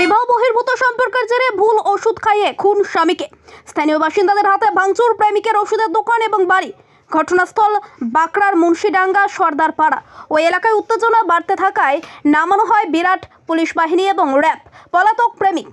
বিবাহ বহির্ভূত সম্পর্কের জেরে ভুল ওষুধ খাইয়ে খুন স্বামীকে। স্থানীয় বাসিন্দাদের হাতে ভাঙচুর, প্রেমিকের ওষুধের দোকান এবং বাড়ি। ঘটনাস্থল বাঁকড়ার মুন্সিডাঙ্গা সর্দার পাড়া ওই এলাকায় উত্তেজনা বাড়তে থাকায় নামানো হয় বিরাট পুলিশ বাহিনী এবং র্যাব, পলাতক প্রেমিক।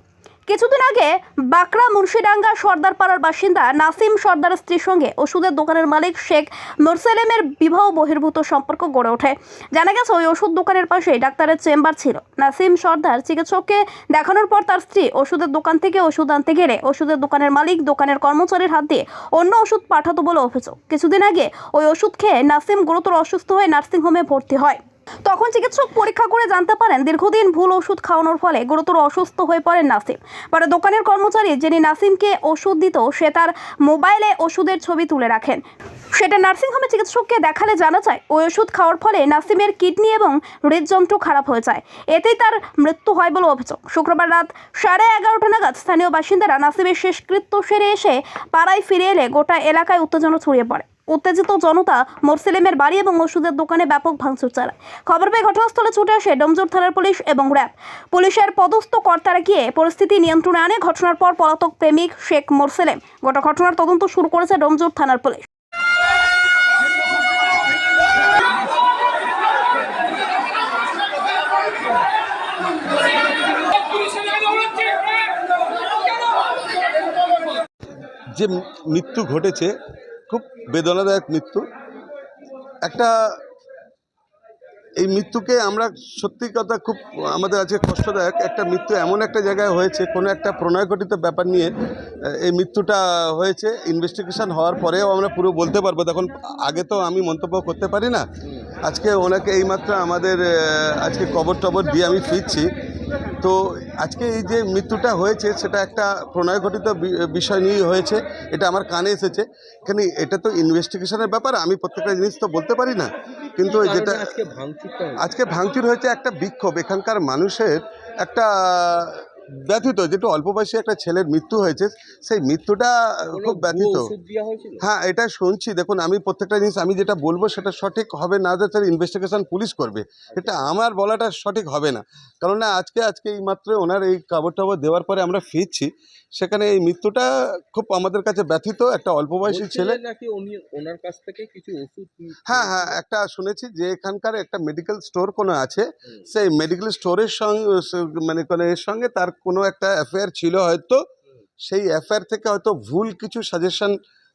কিছুদিন আগে বাঁকড়া মুন্সিডাঙ্গা সর্দার পাড়ার বাসিন্দা নাসিম সর্দারের স্ত্রীর সঙ্গে ওষুধের দোকানের মালিক শেখ মোরসেলেমের বিবাহ বহির্ভূত সম্পর্ক গড়ে ওঠে। জানা গেছে, ওই ওষুধ দোকানের পাশে ডাক্তারের চেম্বার ছিল। নাসিম সর্দার চিকিৎসককে দেখানোর পর তার স্ত্রী ওষুধের দোকান থেকে ওষুধ আনতে গেলে ওষুধের দোকানের মালিক দোকানের কর্মচারীর হাত দিয়ে অন্য ওষুধ পাঠাতো বলে অভিযোগ। কিছুদিন আগে ওই ওষুধ খেয়ে নাসিম গুরুতর অসুস্থ হয়ে নার্সিংহোমে ভর্তি হয়। তখন চিকিৎসক পরীক্ষা করে জানতে পারেন দীর্ঘদিন ভুল ওষুধ খাওয়ানোর ফলে গুরুতর অসুস্থ হয়ে পড়েন নাসিম। পরে দোকানের কর্মচারী যিনি নাসিমকে ওষুধ দিত, সে তার মোবাইলে ওষুধের ছবি তুলে রাখেন। সেটা নার্সিংহোমে চিকিৎসককে দেখালে জানা যায়, ওই ওষুধ খাওয়ার ফলে নাসিমের কিডনি এবং হৃদযন্ত্র খারাপ হয়ে যায়। এতেই তার মৃত্যু হয় বলে অভিযোগ। শুক্রবার রাত সাড়ে এগারোটা নাগাদ স্থানীয় বাসিন্দারা নাসিমের শেষকৃত্য সেরে এসে পাড়ায় ফিরে এলে গোটা এলাকায় উত্তেজনা ছড়িয়ে পড়ে। উত্তেজিত জনতা মোরসেলিমের বাড়ি এবং ওষুধের দোকানে ব্যাপক ভাঙচুর চালায়। খবর পেয়ে ঘটনাস্থলে ছুটে আসে ডোমজোর থানার পুলিশ এবং র্যাব। পুলিশের পদস্থ কর্তারা গিয়ে পরিস্থিতি নিয়ন্ত্রণে আনে। ঘটনার পর পলাতক প্রেমিক শেখ মোরসেলেম। গোটা ঘটনার তদন্ত শুরু করেছে ডোমজোর থানার পুলিশ। যে মৃত্যু ঘটেছে বেদনাদায়ক মৃত্যু। একটা এই মৃত্যুকে আমরা সত্যি কথা খুব, আমাদের আজকে কষ্টদায়ক। একটা মৃত্যু এমন একটা জায়গায় হয়েছে, কোনো একটা প্রণয় ঘটিত ব্যাপার নিয়ে এই মৃত্যুটা হয়েছে। ইনভেস্টিগেশন হওয়ার পরেও আমরা পুরো বলতে পারব। তখন আগে তো আমি মন্তব্য করতে পারি না। আজকে ওনাকে এইমাত্র আমাদের আজকে কবর টবর দিয়ে আমি ফিরছি। তো আজকে এই যে মৃত্যুটা হয়েছে সেটা একটা প্রণয় ঘটিত বিষয় নিয়েই হয়েছে এটা আমার কানে এসেছে। এখানে এটা তো ইনভেস্টিগেশনের ব্যাপার আমি প্রত্যেকটা জিনিস তো বলতে পারি না। কিন্তু যেটা আজকে ভাঙচুর হয়েছে একটা বিক্ষোভ। এখানকার মানুষের একটা ব্যথিত যেটা অল্প বয়সী একটা ছেলের মৃত্যু হয়েছে সেই মৃত্যুটা খুব ব্যথিত। হ্যাঁ এটা শুনছি। দেখুন আমি প্রত্যেকটা জিনিস আমি যেটা বলব সেটা সঠিক হবে না যাতে ইনভেস্টিগেশন পুলিশ করবে। এটা আমার বলাটা সঠিক হবে না। কারণ না আজকে আজকে এই মাত্র ওনার এই কাবর টাবর দেওয়ার পরে আমরা ফিরছি। সেখানে এই মৃত্যুটা খুব আমাদের কাছে ব্যথিত একটা অল্প বয়সী ছেলে। নাকি উনি ওনার কাছ থেকে কিছু ওষুধ হ্যাঁ হ্যাঁ একটা শুনেছি যে এখানকার একটা মেডিকেল স্টোর কোনো আছে। সেই মেডিকেল স্টোরের সঙ্গে মানে কোনো এর সঙ্গে তার কোনো একটা অ্যাফেয়ার ছিল হয়তো সেই অ্যাফেয়ার থেকে হয়তো ভুল কিছু সাজেশন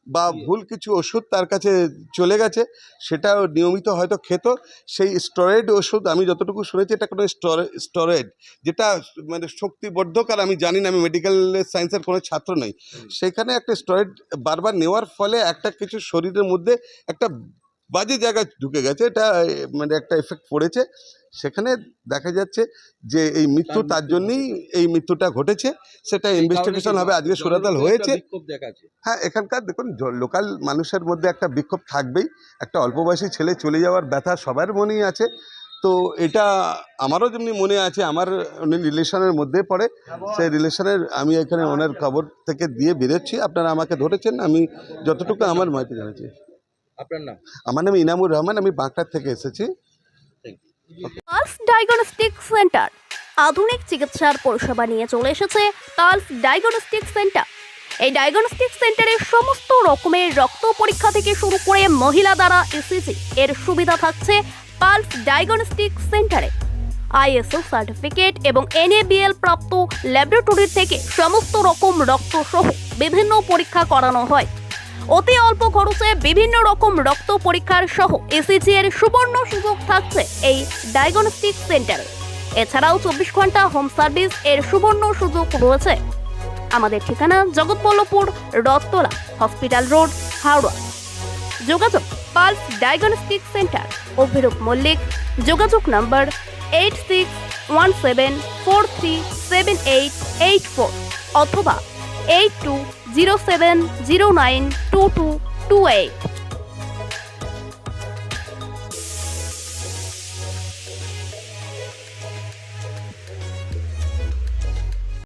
বা ভুল কিছু ওষুধ তার কাছে চলে গেছে সেটা নিয়মিত হয়তো খেত। সেই স্টোরেড ওষুধ আমি যতটুকু শুনেছি এটা কোনো স্টোরেড যেটা মানে শক্তিবর্ধক আর আমি জানি না আমি মেডিকেল সায়েন্সের কোনো ছাত্র নই। সেখানে একটা স্টোরেড বারবার নেওয়ার ফলে একটা কিছু শরীরের মধ্যে একটা বাজে জায়গায় ঢুকে গেছে। এটা মানে একটা এফেক্ট পড়েছে। সেখানে দেখা যাচ্ছে যে এই মৃত্যু তার জন্যই এই মৃত্যুটা ঘটেছে। সেটা ইনভেস্টিগেশন হবে। আজকে সুরাতাল হয়েছে। হ্যাঁ এখানকার দেখুন লোকাল মানুষের মধ্যে একটা বিক্ষোভ থাকবেই। একটা অল্প বয়সী ছেলে চলে যাওয়ার ব্যথা সবার মনেই আছে। তো এটা আমারও যেমনি মনে আছে আমার উনি রিলেশনের মধ্যে পড়ে। সেই রিলেশনের আমি এখানে ওনার খবর থেকে দিয়ে বেরোচ্ছি। আপনারা আমাকে ধরেছেন। আমি যতটুকু আমার মাইতে জানাচ্ছি। আপনার নাম? আমার নাম ইনামুর রহমান আমি বাঁকড়ার থেকে এসেছি। Pulse diagnostic centre. আধুনিক চিকিৎসার পরিষেবা নিয়ে চলে এসেছে পালস ডায়াগনস্টিক সেন্টার। এই ডায়াগনস্টিক সেন্টারে সমস্ত রকমের রক্ত পরীক্ষা থেকে শুরু করে মহিলা দ্বারা ইসিজি এর সুবিধা থাকছে পালস ডায়াগনস্টিক সেন্টারে। আইএসও সার্টিফিকেট এবং এনএবিএল প্রাপ্ত ল্যাবরেটরি থেকে সমস্ত রকম রক্ত সহ বিভিন্ন পরীক্ষা করানো হয়। অতি অল্প খরচে বিভিন্ন রকম রক্ত পরীক্ষার সহ এসিজি এর সুবর্ণ সুযোগ থাকছে এই ডায়াগনস্টিক সেন্টারে এছাড়াও চব্বিশ ঘণ্টা হোম সার্ভিস এর সুবর্ণ সুযোগ রয়েছে। আমাদের ঠিকানা জগৎবল্লভপুর, রথতলা হসপিটাল রোড হাওড়া। যোগাযোগ pulse diagnostic centre Abhirup Mallick. যোগাযোগ নম্বর eight six one seven four three seven eight eight four অথবা eight two zero seven zero nine two two two eight